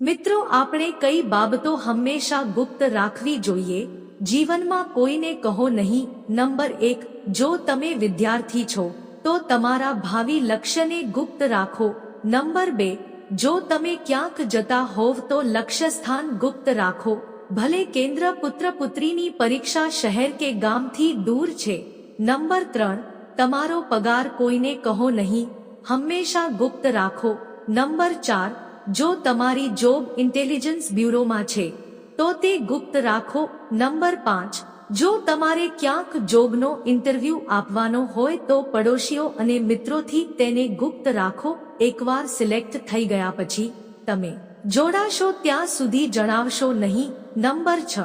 મિત્રો, આપણે કઈ બાબતો હંમેશા ગુપ્ત રાખવી જોઈએ? જીવનમાં કોઈને કહો નહીં, નંબર એક, જો તમે વિદ્યાર્થી છો, તો તમારા ભાવિ લક્ષ્યને ગુપ્ત રાખો. નંબર બે, જો તમે ક્યાંક જતા હોવ તો લક્ષ્ય સ્થાન ગુપ્ત રાખો. ભલે કેન્દ્ર પુત્ર પુત્રીની પરીક્ષા શહેર કે ગામથી દૂર છે. નંબર ત્રણ, તમારો પગાર કોઈને કહો નહીં, હંમેશા ગુપ્ત રાખો. નંબર ચાર જો તમારી જોબ ઇન્ટેલિજન્સ બ્યુરોમાં છે, તો તે ગુપ્ત રાખો. નંબર પાંચ, જો તમારે ક્યાંક જોબનો ઇન્ટરવ્યૂ આપવાનો હોય તો પડોશીઓ અને મિત્રોથી તેને ગુપ્ત રાખો. એકવાર સિલેક્ટ થઈ ગયા પછી તમે જોડાશો ત્યાં સુધી જણાવશો નહીં. નંબર છ,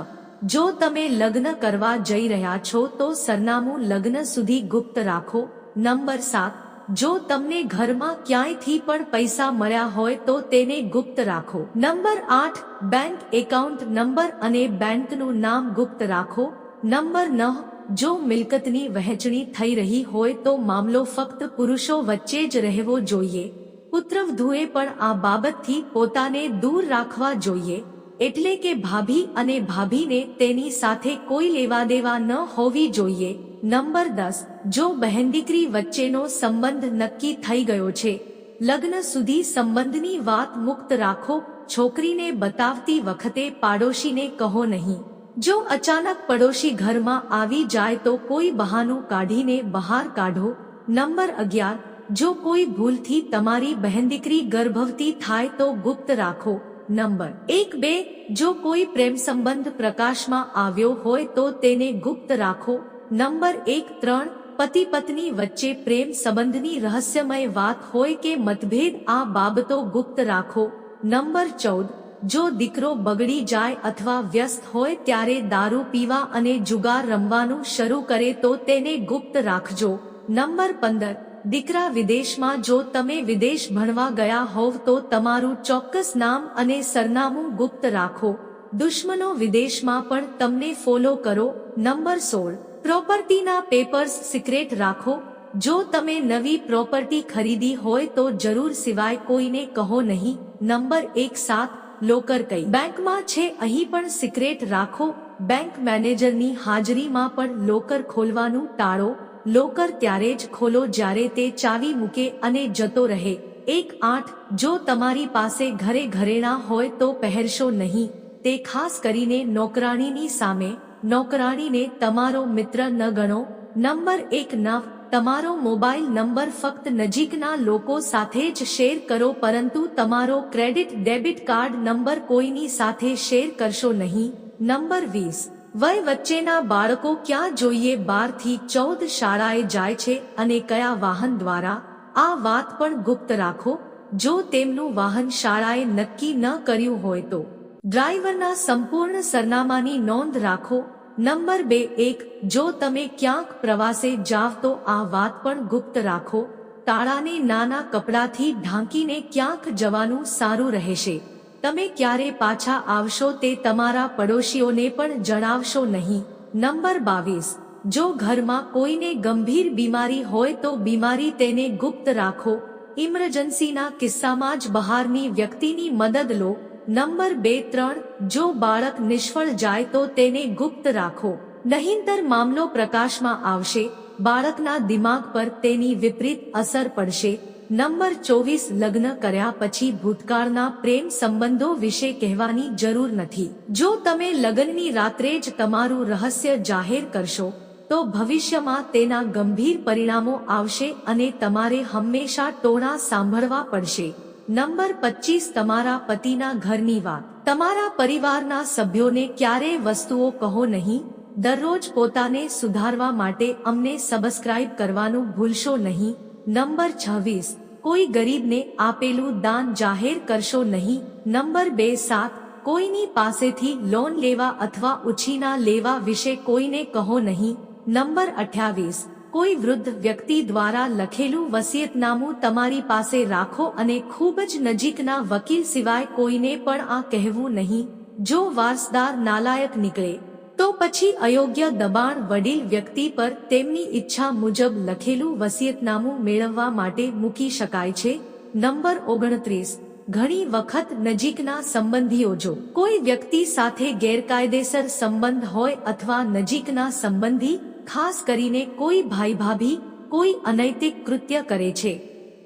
જો તમે લગ્ન કરવા જઈ રહ્યા છો તો સરનામું લગ્ન સુધી ગુપ્ત રાખો. નંબર સાત જો તમને ઘરમાં ક્યાંયથી પણ પૈસા મળ્યા હોય તો તેને ગુપ્ત રાખો. નંબર આઠ બેંક એકાઉન્ટ નંબર અને બેંકનું નામ ગુપ્ત રાખો. નંબર નવ, જો મિલકતની વહેંચણી થઈ રહી હોય તો મામલો ફક્ત પુરુષો વચ્ચે જ રહેવો જોઈએ. પુત્રવધુએ પણ આ બાબતથી પોતાને દૂર રાખવા જોઈએ. એટલે કે ભાભી અને ભાભીને તેની સાથે કોઈ લેવા દેવા ન હોવી જોઈએ. નંબર દસ, જો બહેન દીકરી વચ્ચેનો સંબંધ નક્કી થઈ ગયો છે, લગ્ન સુધી સંબંધની વાત મુક્ત રાખો, છોકરીને બતાવતી વખતે પાડોશીને કહો નહીં. જો અચાનક પડોશી ઘરમાં આવી જાય તો કોઈ બહાનું કાઢીને બહાર કાઢો. નંબર અગિયાર, જો કોઈ ભૂલથી તમારી બહેન દીકરી ગર્ભવતી થાય તો ગુપ્ત રાખો. નંબર એક બે, જો કોઈ પ્રેમ સંબંધ પ્રકાશમાં આવ્યો હોય તો તેને ગુપ્ત રાખો. નંબર એક ત્રણ, પતિ પત્ની વચ્ચે પ્રેમ સંબંધની રહસ્યમય વાત હોય કે મતભેદ, આ બાબતો ગુપ્ત રાખો. નંબર ચૌદ, જો દીકરો બગડી જાય અથવા વ્યસ્ત હોય ત્યારે દારૂ પીવા અને જુગાર રમવાનું શરૂ કરે તો તેને ગુપ્ત રાખજો. નંબર પંદર દીકરા વિદેશમાં જો તમે વિદેશ ભણવા ગયા હોવ તો તમારું ચોક્કસ નામ અને સરનામું ગુપ્ત રાખો. દુશ્મનો વિદેશમાં પણ તમને ફોલો કરો. નંબર સોળ. પ્રોપર્ટીના પેપર્સ સિક્રેટ રાખો. જો તમે નવી પ્રોપર્ટી ખરીદી હોય તો જરૂર સિવાય કોઈને કહો નહીં. નંબર એક સાત. લોકર કઈ. બેંકમાં છે અહીં પણ સિક્રેટ રાખો. બેંક મેનેજરની હાજરીમાં પણ લોકર ખોલવાનું ટાળો. લોકર ત્યારે જ ખોલો જ્યારે તે ચાવી મૂકે અને જતો રહે. એક આઠ, જો તમારી પાસે ઘરે ઘરેણા હોય તો પહેરશો નહીં. તે ખાસ કરીને નોકરાણીની સામે. નોકરાણીને તમારો મિત્ર ન ગણો. નંબર એક નવ, તમારો મોબાઈલ નંબર ફક્ત નજીકના લોકો સાથે જ શેર કરો પરંતુ તમારો ક્રેડિટ ડેબિટ કાર્ડ નંબર કોઈની સાથે શેર કરશો નહીં. નંબર વીસ વય વચ્ચેના બાળકો ક્યાં જોઈએ બારથી ચૌદ શાળાએ જાય છે અને કયા વાહન દ્વારા? આ વાત પણ ગુપ્ત રાખો. જો તેમનું વાહન શાળાએ નક્કી ન કર્યું હોય તો. ડ્રાઈવરના સંપૂર્ણ સરનામાની નોંધ રાખો. નંબર બે એક, જો તમે ક્યાંક પ્રવાસે જાવ તો આ વાત પણ ગુપ્ત રાખો. તાળાને નાના કપડાથી ઢાંકીને ક્યાંક જવાનું સારું રહેશે. તમે ક્યારે પાછા આવશો તે તમારા પડોશીઓને પણ જણાવશો નહીં. નંબર બાવીસ. જો ઘરમાં કોઈને ગંભીર બીમારી હોય તો બીમારી તેને ગુપ્ત રાખો. ઇમરજન્સીના કિસ્સામાં જ બહારની વ્યક્તિની મદદ લો. નંબર બે ત્રણ. જો બાળક નિષ્ફળ જાય તો તેને ગુપ્ત રાખો. નહીંતર મામલો પ્રકાશમાં આવશે. બાળકના દિમાગ પર તેની વિપરીત અસર પડશે. નંબર ચોવીસ લગ્ન કર્યા પછી ભૂતકાળના પ્રેમ સંબંધો વિશે કહેવાની જરૂર નથી. જો તમે લગ્નની રાત્રે જ તમારું રહસ્ય જાહેર કરશો, તો ભવિષ્યમાં તેના ગંભીર પરિણામો આવશે અને તમારે હંમેશા ટોણા સાંભળવા પડશે. નંબર પચીસ તમારા પતિના ઘરની વાત. તમારા પરિવારના સભ્યોને ક્યારેય વસ્તુઓ કહો નહીં, દરરોજ પોતાને સુધારવા માટે અમને સબસ્ક્રાઇબ કરવાનું ભૂલશો નહીં. નંબર છવ્વીસ કોઈ ગરીબને આપેલું દાન જાહેર કરશો નહીં. નંબર બે સાત, કોઈની પાસેથી લોન લેવા અથવા ઉછીના લેવા વિશે કોઈને કહો નહીં. નંબર અઠ્યાવીસ, કોઈ વૃદ્ધ વ્યક્તિ દ્વારા લખેલું વસિયતનામું તમારી પાસે રાખો અને ખૂબ જ નજીકના વકીલ સિવાય કોઈને પણ આ કહેવું નહીં. જો વારસદાર નાલાયક નીકળે તો પછી અયોગ્ય દબાણ વડીલ વ્યક્તિ પર તેમની ઈચ્છા મુજબ લખેલું વસિયતનામું મેળવવા માટે મૂકી શકાય છે. નંબર ઓગણત્રીસ. ઘણી વખત નજીકના સંબંધીઓ જો કોઈ વ્યક્તિ સાથે ગેરકાયદેસર સંબંધ હોય અથવા નજીકના સંબંધી, ખાસ કરીને કોઈ ભાઈ ભાભી કોઈ અનૈતિક કૃત્ય કરે છે,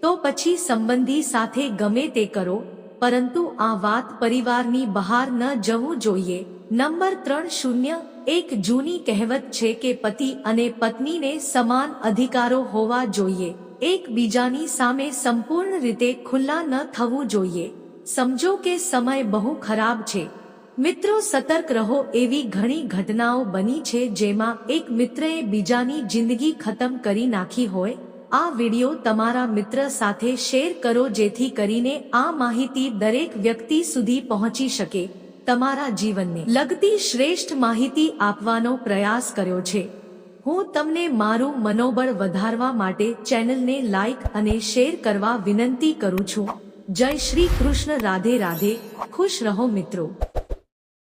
તો પછી સંબંધી સાથે ગમે તે કરો, પરંતુ આ વાત પરિવારની બહાર ન જવું જોઈએ. નંબર ત્રણ શૂન્ય એક જૂની કહેવત છે કે પતિ અને પત્નીને સમાન અધિકારો હોવા જોઈએ. એકબીજાની સામે સંપૂર્ણ રીતે ખુલ્લા ન થવું જોઈએ. સમજો કે સમય બહુ ખરાબ છે. મિત્રો, સતર્ક રહો એવી ઘણી ઘટનાઓ બની છે જેમાં એક મિત્રએ બીજાની જિંદગી ખતમ કરી નાખી હોય. આ વિડિયો તમારા મિત્ર સાથે શેર કરો જેથી કરીને આ માહિતી દરેક વ્યક્તિ સુધી પહોંચી શકે. તમારા જીવનને લગતી શ્રેષ્ઠ માહિતી આપવાનો પ્રયાસ કર્યો છે. હું તમને મારું મનોબળ વધારવા માટે ચેનલને લાઈક અને શેર કરવા વિનંતી કરું છું. જય શ્રી કૃષ્ણ, રાધે રાધે. ખુશ રહો મિત્રો.